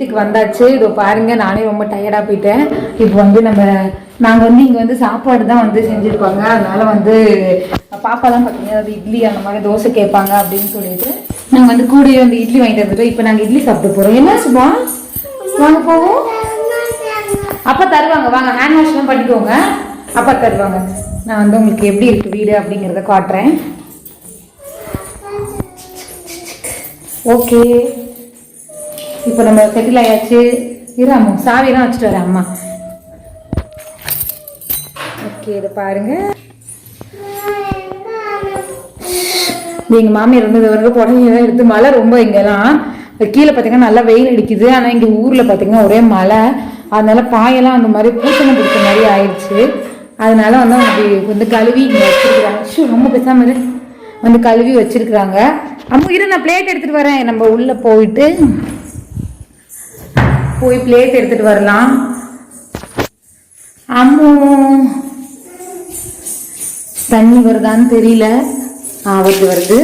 வீட்டுக்கு வந்தாச்சு. இதோ பாருங்க நானே ரொம்ப டயர்டாக போயிட்டேன். இப்போ வந்து நம்ம நாங்கள் வந்து இங்கே வந்து சாப்பாடு தான் வந்து செஞ்சுருப்பாங்க. அதனால வந்து பாப்பாலாம் பார்த்தீங்கன்னா அது இட்லி அந்த மாதிரி தோசை கேட்பாங்க அப்படின்னு சொல்லிட்டு நாங்கள் வந்து கூடயே வந்து இட்லி வாங்கிட்டு வந்துட்டோம். இப்போ நாங்கள் இட்லி சாப்பிட்டு போகிறோம் என்ன சுபா? வாங்க போவோம். அப்பா தருவாங்க. வாங்க ஹேண்ட் வாஷ்லாம் பண்ணிக்கோங்க. அப்பா தருவாங்க. நான் வந்து உங்களுக்கு எப்படி இருக்குது வீடு அப்படிங்கிறத காட்டுறேன். ஓகே இப்போ நம்ம செட்டில் ஆயாச்சு. இராமோ சாவியெல்லாம் வச்சுட்டு வரேன் அம்மா. ஓகே இதை பாருங்க. எங்கள் மாமியார் இருந்தது வரைக்கும் புடவையெல்லாம் எடுத்து மழை ரொம்ப இங்கெல்லாம். கீழே பார்த்தீங்கன்னா நல்லா வெயில் அடிக்குது. ஆனால் இங்கே ஊரில் பார்த்தீங்கன்னா ஒரே மழை. அதனால பாயெல்லாம் அந்த மாதிரி பூசணம் பிடிச்ச மாதிரி ஆயிடுச்சு. அதனால வந்து அவங்க அப்படி வந்து கழுவி இங்கே வச்சுருக்குறாங்க. ஷூ ரொம்ப பேசாமல் வந்து கழுவி வச்சுருக்குறாங்க. அம்மா இரு நான் பிளேட் எடுத்துகிட்டு வரேன். நம்ம உள்ளே போயிட்டு போய் பிளேட் எடுத்துட்டு வரலாம். அம்மு தண்ணி வருதான்னு தெரியல. ஆபத்து வருது.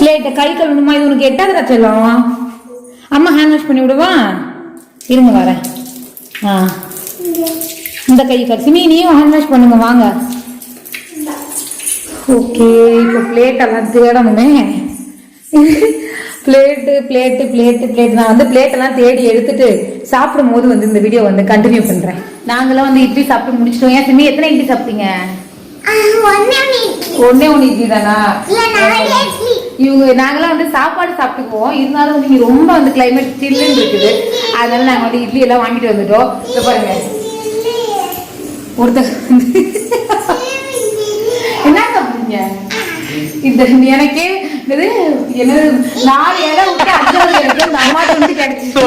பிளேட்டை கை கழுவணுமா இது உனக்கு எட்டாவது செல்லும்? அம்மா ஹேண்ட் வாஷ் பண்ணி விடுவா? இருங்க வரேன். ஆ. இந்த கை கரிசிமி நீயும் ஹேண்ட் வாஷ் பண்ணுங்க வாங்க. ஓகே இப்போ பிளேட்டெல்லாம் தேடணுமே. பிளேட்டு பிளேட்டு பிளேட்டு பிளேட் நான் வந்து பிளேட்டெல்லாம் தேடி எடுத்துட்டு சாப்பிடும் போது வந்து இந்த வீடியோ வந்து கண்டினியூ பண்றேன். நாங்களாம் வந்து இட்லி சாப்பிட்டு முடிச்சிட்டோம். ஏன் சிமி எத்தனை இட்லி சாப்பிட்டீங்க? ஒன்னே ஒன்று இட்லி தானா? இவங்க நாங்களாம் வந்து சாப்பாடு சாப்பிட்டுக்குவோம். இருந்தாலும் வந்து இங்கே ரொம்ப வந்து கிளைமேட் சில்லுன்னு இருக்குது. அதனால நாங்கள் வந்து இட்லி எல்லாம் வாங்கிட்டு வந்துட்டோம். இதை பாருங்க. ஒருத்தர் வந்து என்ன சாப்பிடுறீங்க இந்த எனக்கே இது நாலு இலை விட்டு அஞ்சாவது இந்த அம்மாட்ட வந்து கிடைச்சிச்சு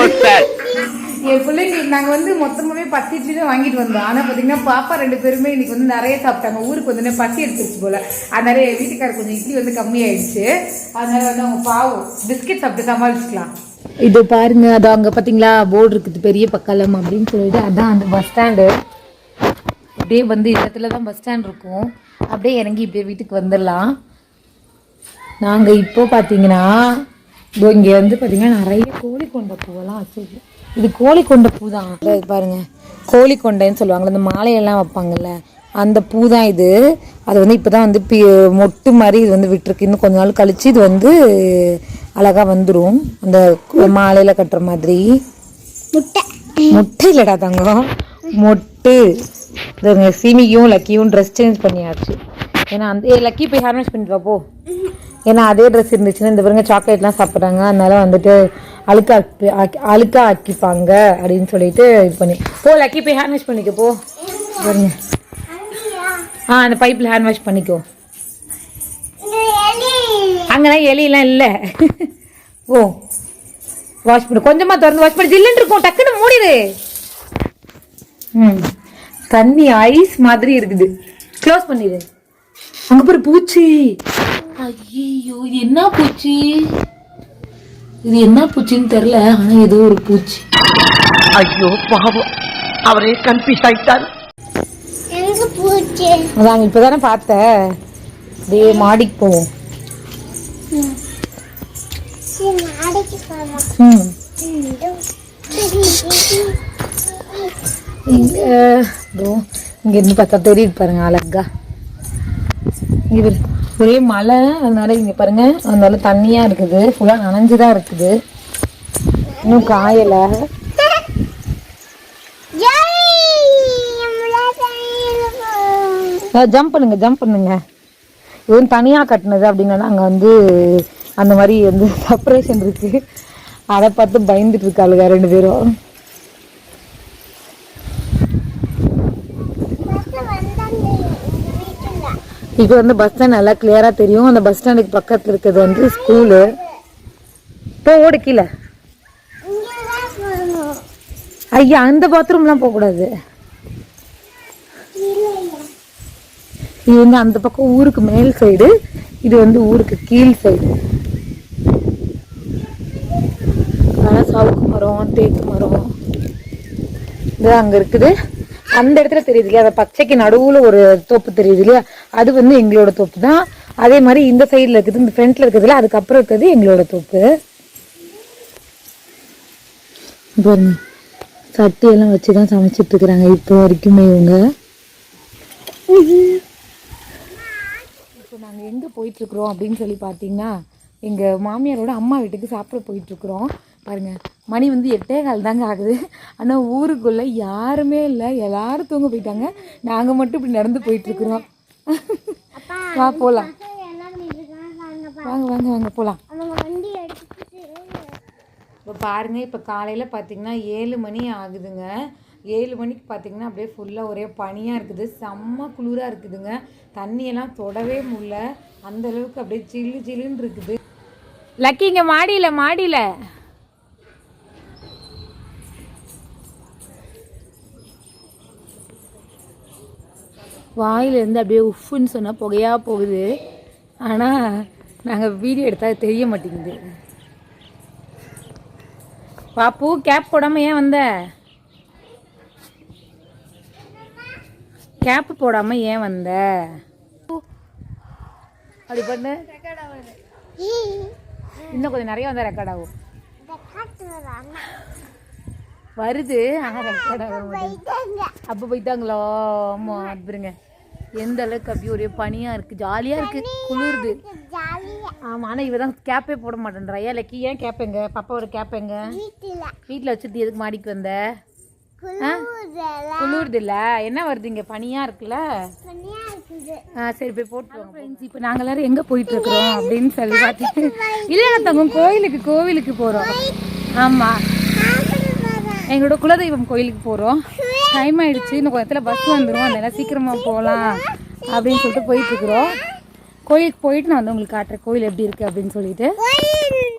என் பிள்ளைங்க நாங்க வந்து மொத்தமாவே பத்து இட்லி தான் வாங்கிட்டு வந்தோம். ஆனா பாத்தீங்கன்னா பாப்பா ரெண்டு பேருமே இன்னைக்கு வந்து நிறைய சாப்பிட்டாங்க. ஊருக்கு வந்து பசி எடுத்துருச்சு போல. அதனால என் வீட்டுக்காரர் கொஞ்சம் இட்லி வந்து கம்மியாயிடுச்சு. அதனால வந்து அவங்க பாவம். பிஸ்கெட் சாப்பிட்டு சமாளிச்சுக்கலாம். இது பாருங்க அது அங்க பாத்தீங்களா போர்டு இருக்குது பெரிய பக்காலம் அப்படின்னு சொல்லிட்டு அதான் அந்த பஸ் ஸ்டாண்டு அப்படியே வந்து இடத்துல தான் பஸ் ஸ்டாண்ட் இருக்கும். அப்படியே இறங்கி இப்படியே வீட்டுக்கு வந்துடலாம். நாங்கள் இப்போ பார்த்தீங்கன்னா இதோ இங்கே வந்து பார்த்தீங்கன்னா நிறைய கோழி கொண்ட பூவெல்லாம் வச்சிருக்கு. இது கோழி கொண்ட பூ தான் பாருங்க. கோழி கொண்டைன்னு சொல்லுவாங்கல்ல இந்த மாலையெல்லாம் வைப்பாங்கல்ல அந்த பூ தான் இது. அது வந்து இப்போ தான் வந்து பி மொட்டு மாதிரி இது வந்து விட்டுருக்கு. இன்னும் கொஞ்ச நாள் கழிச்சு இது வந்து அழகாக வந்துடும் அந்த மாலையில் கட்டுற மாதிரி. முட்டை. இல்லடா தங்கம். மொட்டு. சீமிக்கும் லக்கியும் ட்ரெஸ் சேஞ்ச் பண்ணியாச்சு. ஏன்னா அந்த லக்கி போய் ஹேர் வாஷ் பண்ணிட்டு போ. ஏன்னா அதே ட்ரெஸ் இருந்துச்சுன்னா இந்த பாருங்க சாக்லேட்லாம் சாப்பிட்றாங்க. அதனால வந்துட்டு அழுக்கா அழுக்கா ஆக்கிப்பாங்க அப்படின்னு சொல்லிட்டு இது பண்ணி போ லக்கி போய் ஹேண்ட் வாஷ் பண்ணிக்கோ போ. பாருங்க. ஆ அந்த பைப்பில் ஹேண்ட் வாஷ் பண்ணிக்கோ. அங்கெல்லாம் எலியெல்லாம் இல்லை. ஓ வாஷ் பண்ணு. கொஞ்சமாக திறந்து வாஷ் பண்ணி. ஜில்லுன்னு இருக்கும். டக்குன்னு மூடிடு. ம். தண்ணி ஐஸ் மாதிரி இருக்குது. க்ளோஸ் பண்ணிடு. அங்கே பாரு பூச்சி. ஐயோ இது என்ன பூச்சி? இது என்ன பூச்சின்னு தெரியல ஆனா ஏதோ ஒரு பூச்சி. ஐயோ பாவம். அவரே கன்ஃபியூஸ் ஆயிட்டார். எங்க பூச்சி? அதான் இப்பதானே பார்த்த. டே மாடிக்கு போவோம். இங்க இங்க இருந்து பார்த்தா தெரியுது பாருங்க அழகா. இங்க. ஒரே மழை அதனால இங்க பாருங்க அதனால தண்ணியா இருக்குது. ஃபுல்லா நனைஞ்சுதான் இருக்குது. இன்னும் காயல. ஜம்ப் பண்ணுங்க ஜம்ப் பண்ணுங்க. இது தனியாக தனியா கட்டினது அப்படின்னா அங்க வந்து அந்த மாதிரி வந்து செப்பரேஷன் இருக்கு. அதை பார்த்து பயந்துட்டு இருக்காளுங்க ரெண்டு பேரும். இப்போ வந்து பஸ் ஸ்டாண்ட் நல்லா கிளியராக தெரியும். அந்த பஸ் ஸ்டாண்டுக்கு பக்கத்தில் இருக்கிறது வந்து ஸ்கூலு இப்போ ஓடு கீழே. ஐயா அந்த பாத்ரூம்லாம் போகக்கூடாது. இது வந்து அந்த பக்கம் ஊருக்கு மேல் சைடு இது வந்து ஊருக்கு கீழ் சைடு அதான் சவுக்கு மரம் தேக்கு மரம். இது அங்கே இருக்குது. அந்த இடத்துல தெரியுது இல்லையா? அந்த பச்சைக்கு நடுவுல ஒரு தோப்பு தெரியுது இல்லையா? அது வந்து எங்களோட தோப்பு தான். அதே மாதிரி இந்த சைடுல இருக்குது இந்த ஃப்ரண்ட்ல இருக்குதுல அதுக்கப்புறம் இருக்கிறது எங்களோட தோப்பு. பாருங்க. சட்டியெல்லாம் வச்சு தான் சமைச்சிட்டு இருக்கிறாங்க இப்போ வரைக்குமே இவங்க. இப்போ நாங்கள் எங்கே போயிட்டுருக்குறோம் அப்படின்னு சொல்லி பார்த்தீங்கன்னா எங்கள் மாமியாரோட அம்மா வீட்டுக்கு சாப்பிட போயிட்டுருக்குறோம் பாருங்க மணி வந்து எட்டே கால் தாங்க ஆகுது. ஆனால் ஊருக்குள்ளே யாருமே இல்லை. எல்லாரும் தூங்க போயிட்டாங்க. நாங்கள் மட்டும் இப்படி நடந்து போயிட்டுருக்குறோம் வா போகலாம் வாங்க வாங்க வாங்க போகலாம் அவங்க வண்டி எடுத்துட்டு இப்போ பாருங்க இப்போ காலையில் பார்த்தீங்கன்னா ஏழு மணி ஆகுதுங்க. ஏழு மணிக்கு பார்த்தீங்கன்னா அப்படியே ஃபுல்லாக ஒரே பனியாக இருக்குது. செம்ம குளிராக இருக்குதுங்க. தண்ணியெல்லாம் தொடவே முடியல. அந்த அளவுக்கு அப்படியே சில்லு சில்லுன்னு இருக்குது. லக்கி இங்கே மாடியில் மாடியில். வாயிலேருந்து அப்படியே உஃப்னு சொன்னால் புகையாக போகுது. ஆனால் நாங்கள் வீடியோ எடுத்தால் தெரிய மாட்டேங்குது. பாப்பு கேப் போடாமல் ஏன் வந்த? கேப் போடாமல் ஏன் வந்த? அப்படி பண்ணு. இன்னும் கொஞ்சம் நிறைய வந்தால் ரெக்கார்ட் ஆகும். வருது. ஆனால் ரெக்கார்ட் ஆகும் மாட்டேங்குது அப்போ போயிட்டாங்களோ? ஆமாம் அது எந்த அளவுக்கு அப்படியே ஒரே பனியா இருக்கு? ஜாலியா இருக்கு. குளிருது. ஜாலியா. ஆமா ஆனா இவ தான் கேப்பே போட மாட்டேன்றா. ஏன் லக்கி ஏன் கேப் எங்க? பாப்பாவோட கேப் எங்க? வீட்டுல. வச்சுட்டு எதுக்கு மாடிக்கு வந்த? குளிருது இல்ல என்ன வருது இங்க? பனியா இருக்குல்ல? பனியா இருக்குது. ஆ சரி போய் போட்டு ஃப்ரெண்ட்ஸ் இப்போ நாங்கள் எல்லாரும் எங்கே போயிட்டு இருக்கிறோம் அப்படின்னு சொல்லி பார்த்துட்டு இல்லை தங்கம் கோயிலுக்கு கோவிலுக்கு போகிறோம் ஆமாம் எங்களோட குலதெய்வம் கோயிலுக்கு போகிறோம் டைம் ஆயிடுச்சு. இன்னும் கொஞ்சத்தில் பஸ் வந்துடும் அதெல்லாம் சீக்கிரமாக போகலாம் அப்படின்னு சொல்லிட்டு போயிட்டு இருக்கிறோம் கோயிலுக்கு போயிட்டு நான் வந்து உங்களுக்கு காட்டுறேன். கோயில் எப்படி இருக்குது அப்படின்னு சொல்லிட்டு.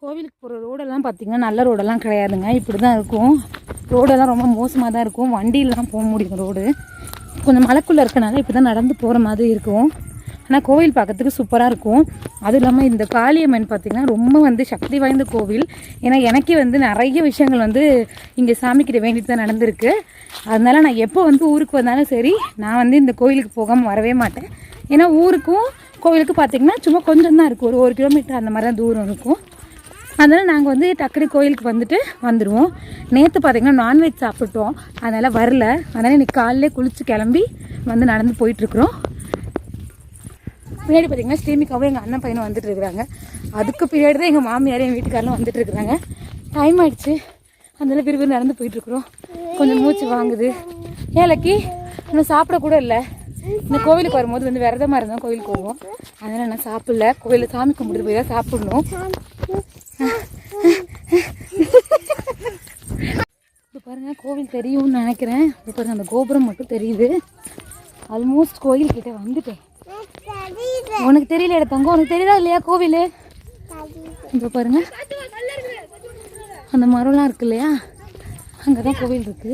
கோவிலுக்கு போகிற ரோடெல்லாம் பார்த்தீங்கன்னா நல்ல ரோடெல்லாம் கிடையாதுங்க. இப்படி தான் இருக்கும் ரோடெல்லாம் ரொம்ப மோசமாக தான் இருக்கும். வண்டியிலாம் போக முடியும் ரோடு கொஞ்சம் மலைக்குள்ளே இருக்கனால இப்படி தான் நடந்து போகிற மாதிரி இருக்கும். ஆனால் கோவில் பார்க்கறதுக்கு சூப்பராக இருக்கும். அதுவும் இல்லாமல் இந்த காளியம்மன் பார்த்திங்கன்னா ரொம்ப வந்து சக்தி வாய்ந்த கோவில். ஏன்னா எனக்கே வந்து நிறைய விஷயங்கள் வந்து இங்கே சாமிக்கிட்ட வேண்டிட்டு தான் நடந்திருக்கு. அதனால நான் எப்போ வந்து ஊருக்கு வந்தாலும் சரி நான் வந்து இந்த கோயிலுக்கு போகாமல் வரவே மாட்டேன். ஏன்னா ஊருக்கும் கோவிலுக்கு பார்த்திங்கன்னா சும்மா கொஞ்சம் தான் இருக்கும். ஒரு ஒரு கிலோமீட்டர் அந்த மாதிரி தான் தூரம் இருக்கும். அதனால் நாங்கள் வந்து டக்குனு கோயிலுக்கு வந்துட்டு வந்துடுவோம் நேற்று பார்த்தீங்கன்னா நான்வெஜ் சாப்பிட்டோம். அதனால் வரல. அதனால் இன்றைக்கி காலையிலே குளித்து கிளம்பி வந்து நடந்து போயிட்டுருக்குறோம் பின்னாடி பார்த்தீங்கன்னா ஸ்ரீமிக்காவும் எங்கள் அண்ணன் பையனும் வந்துட்டு இருக்கிறாங்க. அதுக்கு பின்னாடி தான் எங்கள் மாமியார் என் வீட்டுக்காரெலாம் வந்துட்டு இருக்கிறாங்க. டைம் ஆயிடுச்சு. அதனால விறுவிறு நடந்து போயிட்டுருக்குறோம் கொஞ்சம் மூச்சு வாங்குது. ஏன் லக்கி? இன்னும் சாப்பிட கூட இல்லை. இந்த கோவிலுக்கு வரும்போது வந்து விரதமாக இருந்தோம். கோவிலுக்கு போவோம். அதனால் நான் சாப்பிடல. கோவிலில் சாமி கும்பிட்டு போய் தான் சாப்பிடணும். இப்போ பாருங்க கோவில் தெரியும்னு நினைக்கிறேன். இப்போ பாருங்க அந்த கோபுரம் மட்டும் தெரியுது. ஆல்மோஸ்ட் கோயில் கிட்ட வந்துட்டேன். உனக்கு தெரியல தங்கம். உனக்கு தெரியுதா இல்லையா கோவில்? இப்போ பாருங்க. அந்த மரம்லாம் இருக்கு இல்லையா? அங்கே தான் கோவில் இருக்கு.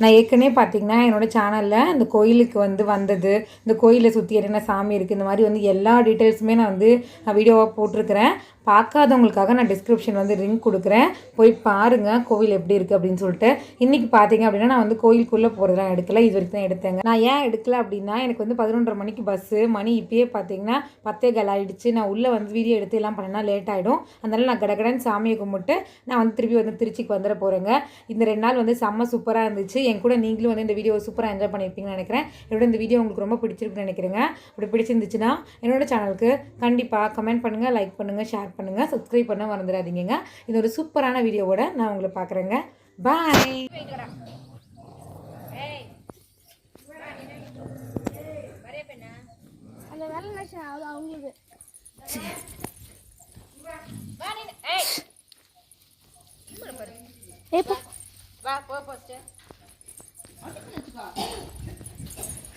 நான் ஏற்கனவே பார்த்தீங்கன்னா என்னோட சேனலில் இந்த கோயிலுக்கு வந்து வந்தது. இந்த கோயிலை சுற்றி என்னென்ன சாமி இருக்குது இந்த மாதிரி வந்து எல்லா டீட்டெயில்ஸுமே நான் வந்து வீடியோவாக போட்டிருக்கிறேன். பார்க்காதவங்களுக்காக நான் டிஸ்கிரிப்ஷன் வந்து லிங்க் கொடுக்குறேன். போய் பாருங்கள் கோவில் எப்படி இருக்குது அப்படின்னு சொல்லிட்டு. இன்றைக்கி பார்த்தீங்க அப்படின்னா நான் வந்து கோயிலுக்குள்ளே போகிறதெல்லாம் எடுக்கல. இது வரைக்கும் தான் எடுத்தேங்க. நான் ஏன் எடுக்கல அப்படின்னா எனக்கு வந்து பதினொன்றரை மணிக்கு பஸ்ஸு மணி இப்பயே பார்த்தீங்கன்னா பத்தே கல் ஆகிடுச்சு நான் உள்ளே வந்து வீடியோ எடுத்து எல்லாம் பண்ணனா லேட் ஆகிடும் அதனால் நான் கடகடன் சாமியை கும்பிட்டு நான் வந்து திருப்பி வந்து திருச்சிக்கு வந்துட போகிறேங்க இந்த ரெண்டு நாள் வந்து செம்ம சூப்பராக இருந்துச்சு. என் கூட நீங்களும் வந்து இந்த வீடியோ சூப்பராக என்ஜாய் பண்ணியிருப்பீங்கன்னு நினைக்கிறேன். என்னோட இந்த வீடியோ உங்களுக்கு ரொம்ப பிடிச்சிருக்குன்னு நினைக்கிறேங்க. அப்படி பிடிச்சிருந்துச்சுன்னா என்னோட சேனலுக்கு கண்டிப்பாக கமெண்ட் பண்ணுங்கள் லைக் பண்ணுங்கள் ஷேர் பண்ணுங்கள் சப்ஸ்கிரைப் பண்ண மறந்துடாதீங்க இது ஒரு சூப்பரான வீடியோவோட நான் உங்களை பார்க்குறேங்க. பாய் அவங்களுக்கு.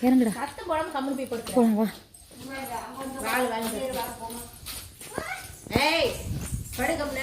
இறங்குடா. போலாம் வா. ஏய் படுக்கம்ல